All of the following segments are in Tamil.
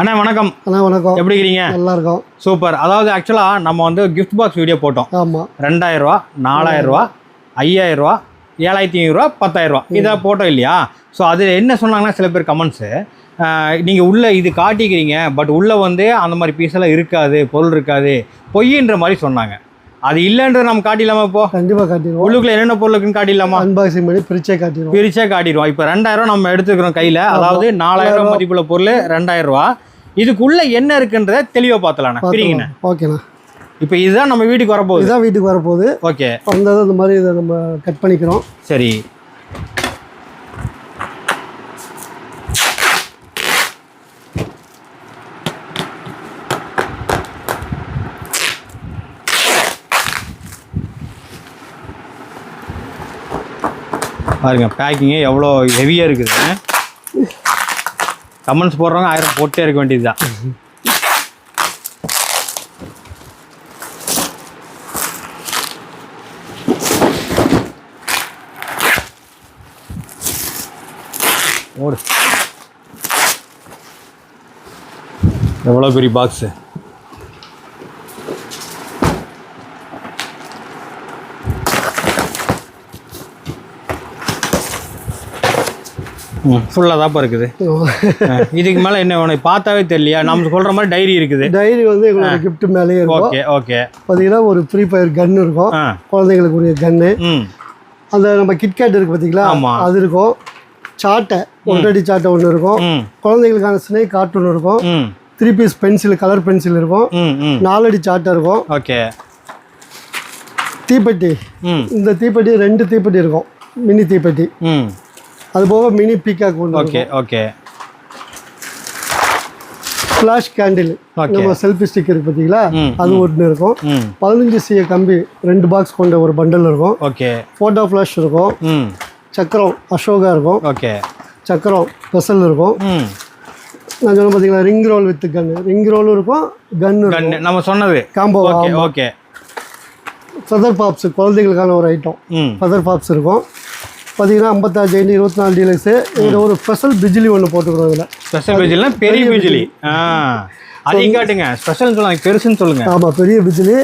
அண்ணா வணக்கம். அண்ணா வணக்கம். எப்படி இருக்கிறீங்க? நல்லா இருக்கோம் சூப்பர். அதாவது ஆக்சுவலாக நம்ம வந்து கிஃப்ட் பாக்ஸ் வீடியோ போட்டோம். ஆமாம் ரெண்டாயிரம் ரூபா நாலாயிரம் ரூபா ஐயாயிரம் ரூபா ஏழாயிரத்தி ஐநூறுரூவா பத்தாயிரம் ரூபா இதை போட்டோம் இல்லையா? ஸோ அது என்ன சொன்னாங்கன்னா சில பேர் கமெண்ட்ஸு நீங்கள் உள்ளே இது காட்டிக்கிறீங்க பட் உள்ளே வந்து அந்த மாதிரி பீஸெல்லாம் இருக்காது பொருள் இருக்காது பொய்ன்ற மாதிரி சொன்னாங்க. அது இல்லைன்றது நம்ம காட்டிடலாமா இப்போ? கண்டிப்பாக காட்டிடுவோம். உள்ளுக்குள்ள என்னென்ன பொருள் இருக்குன்னு காட்டிடலாமா? அன்பாக்சிங் பண்ணி பிரிச்சே காட்டிடுவோம். பிரிச்சே காட்டிடுவோம். இப்போ ரெண்டாயிரம் நம்ம எடுத்துக்கிறோம் கையில். அதாவது நாலாயிரம் மதிப்புள்ள பொருள் ரெண்டாயிரம் ரூபா இதுக்குள்ள என்ன இருக்குன்றத தெளிவாக பார்த்தலாண்ணா பிரிங்கண்ணா ஓகேண்ணா. இப்போ இதுதான் நம்ம வீட்டுக்கு வரப்போகுது. இதுதான் வீட்டுக்கு வரப்போகுது. ஓகே. வந்ததும் இந்த மாதிரி இதை நம்ம கட் பண்ணிக்கிறோம். சரி. பாருங்க பேக்கிங்கு எவ்வளோ ஹெவியாக இருக்குது. கமெண்ட்ஸ் போடுறவங்க ஆயிரம் போட்டே இருக்க வேண்டியதுதான். ஓடு. எவ்வளோ பெரிய பாக்ஸு ஃபுல்லாக இருக்குது. இதுக்கு மேலே என்ன வேணும்? பார்த்தாவே தெரியலையா? நம்ம சொல்கிற மாதிரி டைரி இருக்குது. டைரி வந்து எங்களோட gift மேலேயே இருக்கும். ஓகே ஓகே பார்த்தீங்கன்னா ஒரு ஃப்ரீ ஃபயர் கன் இருக்கும். குழந்தைங்களுக்குரிய கன்னு அந்த நம்ம கிட்கேட் இருக்கு பார்த்தீங்களா. அது இருக்கும். சாட்டை ஒன்றடி சாட்டை ஒன்று இருக்கும். குழந்தைங்களுக்கான ஸ்னேக் கார்ட்டூன் இருக்கும். Three piece pencil colour pencil இருக்கும். நாலடி சாட்டை இருக்கும். ஓகே தீப்பெட்டி. இந்த தீப்பெட்டி ரெண்டு தீப்பெட்டி இருக்கும். மினி தீப்பெட்டி. அது போக மினி பீக்காக் ஒன்று ஓகே ஓகே. Flash candle. நம்ம செல்ஃபி ஸ்டிக் இருக்கு பார்த்தீங்களா அது ஒன்று இருக்கும். பதினஞ்சு சிஏ கம்பி ரெண்டு பாக்ஸ் கொண்ட ஒரு பண்டல் இருக்கும். ஓகே. ஃபோட்டோ ஃப்ளாஷ் இருக்கும். சக்கரம் அசோகா இருக்கும். ஓகே. சக்கரம் பெசல் இருக்கும். நான் சொன்ன பார்த்தீங்களா ring roll with gun ring ரோலும் இருக்கும் கன் இருக்கும். கண்ணு நம்ம சொன்னது. Combo okay okay. Feather pops குழந்தைகளுக்கான ஒரு ஐட்டம் ம். ஃபெதர் பாப்ஸ் இருக்கும். பார்த்தீங்கன்னா ஐம்பத்தாறு ஜெயின் இருபத்தி நாலு டீலக்ஸு இதில் ஒரு ஸ்பெஷல் பிஜிலி ஒன்று போட்டுக்கிறோம் இதில் ஸ்பெஷல் பிஜில்னா பெரிய பிஜிலி ஆ. அதையும் காட்டுங்க. ஸ்பெஷல் சொல்லுங்க பெருசுன்னு சொல்லுங்க. ஆமாம் பெரிய பிஜிலி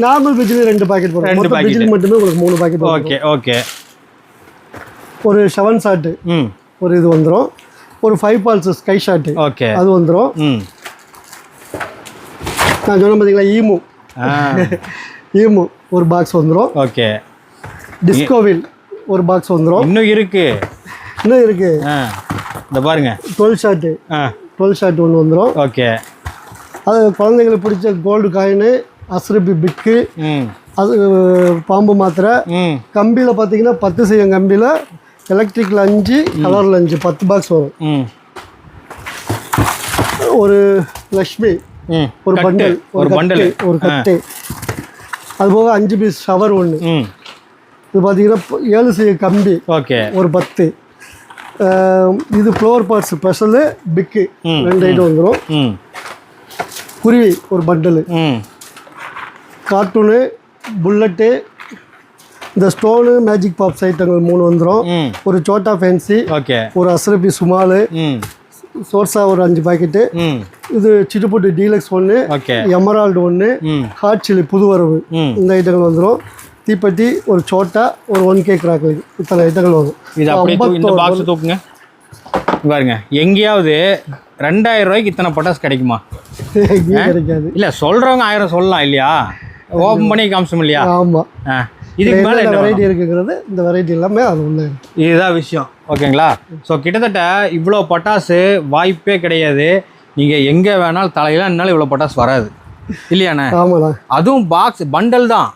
நார்மல் பிஜிலி ரெண்டு பாக்கெட் போடுறோம் ரெண்டு. பிஜிலி மட்டுமே உங்களுக்கு மூணு பாக்கெட் ஓகே ஓகே ஒரு செவன் ஷாட்டு ம். ஒரு இது வந்துடும் ஒரு five balls sky shot okay அது வந்துடும் ம். நான் சொன்ன பார்த்தீங்களா ஈமு. ஈமு. ஒரு பாக்ஸ் வந்துடும் ஓகே டிஸ்கோவில் ஒரு பாக்ஸ் வந்துடும் இன்னும் இருக்கு. இன்னும் இருக்கு. இந்த பாருங்க. டுவெல் ஷாட்டு ஆ. டுவெல் ஷாட் ஒன்று வந்துடும் ஓகே. அது குழந்தைங்களுக்கு பிடிச்ச கோல்டு காயின் அஸ்ரபி பிக்கு அது பாம்பு மாத்திரை. கம்பியில் பார்த்தீங்கன்னா பத்து செய்யும் கம்பியில் எலக்ட்ரிக்கில் அஞ்சு கலரில் அஞ்சு பத்து பாக்ஸ் வரும். ஒரு லக்ஷ்மி ஒரு. பண்டல் ஒரு பண்டல் ஒரு கட்டு. அது போக அஞ்சு பீஸ் ஷவர் ஒன்று இது பார்த்தீங்கன்னா ஏழு செய்ய கம்பி. ஓகே. ஒரு பத்து. இது ஃப்ளோர் பார்ட்ஸ் ஸ்பெஷலு பிக்கு ரெண்டு ஐட்டம் வந்துடும் குருவி ஒரு பண்டலு கார்ட்டூனு புல்லட்டு இந்த ஸ்டோனு மேஜிக் பாப்ஸ் ஐட்டங்கள் மூணு வந்துடும் ஒரு சோட்டா ஃபேன்சி ஒரு அஸ்ரபி சுமாலு சோர்ஸா ஒரு அஞ்சு பாக்கெட்டு இது சிட்டுப்புட்டு டீலக்ஸ் ஒன்று எமரால்டு ஒன்று ஹாட் சில்லி புது வரவு. ம். இந்த ஐட்டங்கள் வந்துடும் தீப்பெட்டி ஒரு சோட்டா ஒரு ஒன் கே கிராக்கரி இத்தனை ஐட்டங்கள் வரும். இது அப்படியே இந்த பாக்ஸ் தூக்குங்க. பாருங்க எங்கேயாவது ரெண்டாயிரம் ரூபாய்க்கு இத்தனை பட்டாசு கிடைக்குமா? கிடைக்காது. இல்லை சொல்கிறவங்க ஆயிரம் சொல்லலாம் இல்லையா? ஓப்பன் பண்ணி காமிச்சோம் இல்லையா? ஆமாம் இதுக்கு மேலே என்ன வெரைட்டி இருக்குங்கிறது இந்த வெரைட்டி எல்லாமே அது இருக்கு இதுதான் விஷயம். ஓகேங்களா? ஸோ கிட்டத்தட்ட இவ்வளோ பட்டாசு வாய்ப்பே கிடையாது. நீங்கள் எங்கே வேணாலும் தலையில என்னால் இவ்வளோ பட்டாசு வராது. இல்லையாண்ணே? ஆமாண்ணா. அதுவும் பாக்ஸ் பண்டல் தான்.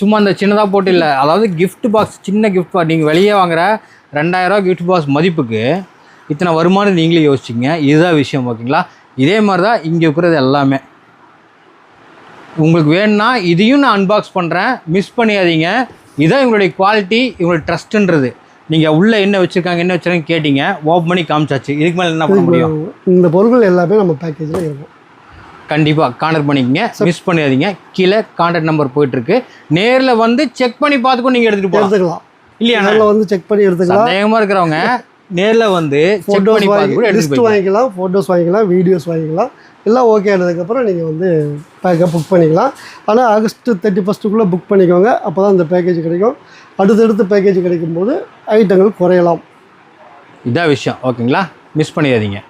சும்மா அந்த சின்னதாக போட்டு இல்லை. அதாவது கிஃப்ட் பாக்ஸ் சின்ன கிஃப்ட் பாக்ஸ் நீங்கள் வெளியே வாங்குற ரெண்டாயிரரூவா கிஃப்ட் பாக்ஸ் மதிப்புக்கு இத்தனை வருமானம் நீங்களே யோசிச்சிங்க. இதுதான் விஷயம் ஓகேங்களா இதே மாதிரி தான் இங்கே இருக்கிறது எல்லாமே. உங்களுக்கு வேணும்னா இதையும் நான் அன்பாக்ஸ் பண்ணுறேன் மிஸ் பண்ணியாதீங்க. இதுதான் இவங்களுடைய குவாலிட்டி இவங்களுடைய ட்ரஸ்ட்டுன்றது நீங்கள் உள்ளே என்ன வச்சுருக்காங்க என்ன வச்சுருக்காங்க கேட்டீங்க. ஓப்பன் பண்ணி காமிச்சாச்சு. இதுக்கு மேலே என்ன பண்ண முடியும்? இந்த பொருட்கள் எல்லாமே நம்ம பேக்கேஜில் இருக்கும். கண்டிப்பாக கான்டாக்ட் பண்ணிக்கங்க. மிஸ் பண்ணிடாதீங்க. கீழே கான்டாக்ட் நம்பர் போயிட்டுருக்கு. நேரில் வந்து செக் பண்ணி பார்த்துக்கோ நீங்கள் எடுத்துகிட்டு போகலாம் எடுத்துக்கலாம். இல்லையா நேரில் வந்து செக் பண்ணி எடுத்துக்கலாம். சந்தேகமாக இருக்கிறவங்க நேரில் வந்து ஃபோட்டோஸ் எடுத்துட்டு லிஸ்ட் வாங்கிக்கலாம் ஃபோட்டோஸ் வாங்கிக்கலாம் வீடியோஸ் வாங்கிக்கலாம். எல்லாம் ஓகே ஆனதுக்கப்புறம் நீங்கள் வந்து பேக்கப் புக் பண்ணிக்கலாம். ஆனால் ஆகஸ்ட் தேர்ட்டி ஃபஸ்ட்டுக்குள்ளே புக் பண்ணிக்கோங்க. அப்போ தான் இந்த பேக்கேஜ் கிடைக்கும். அடுத்தடுத்து பேக்கேஜ் கிடைக்கும்போது ஐட்டங்கள் குறையலாம். இதான் விஷயம். ஓகேங்களா மிஸ் பண்ணிடாதீங்க.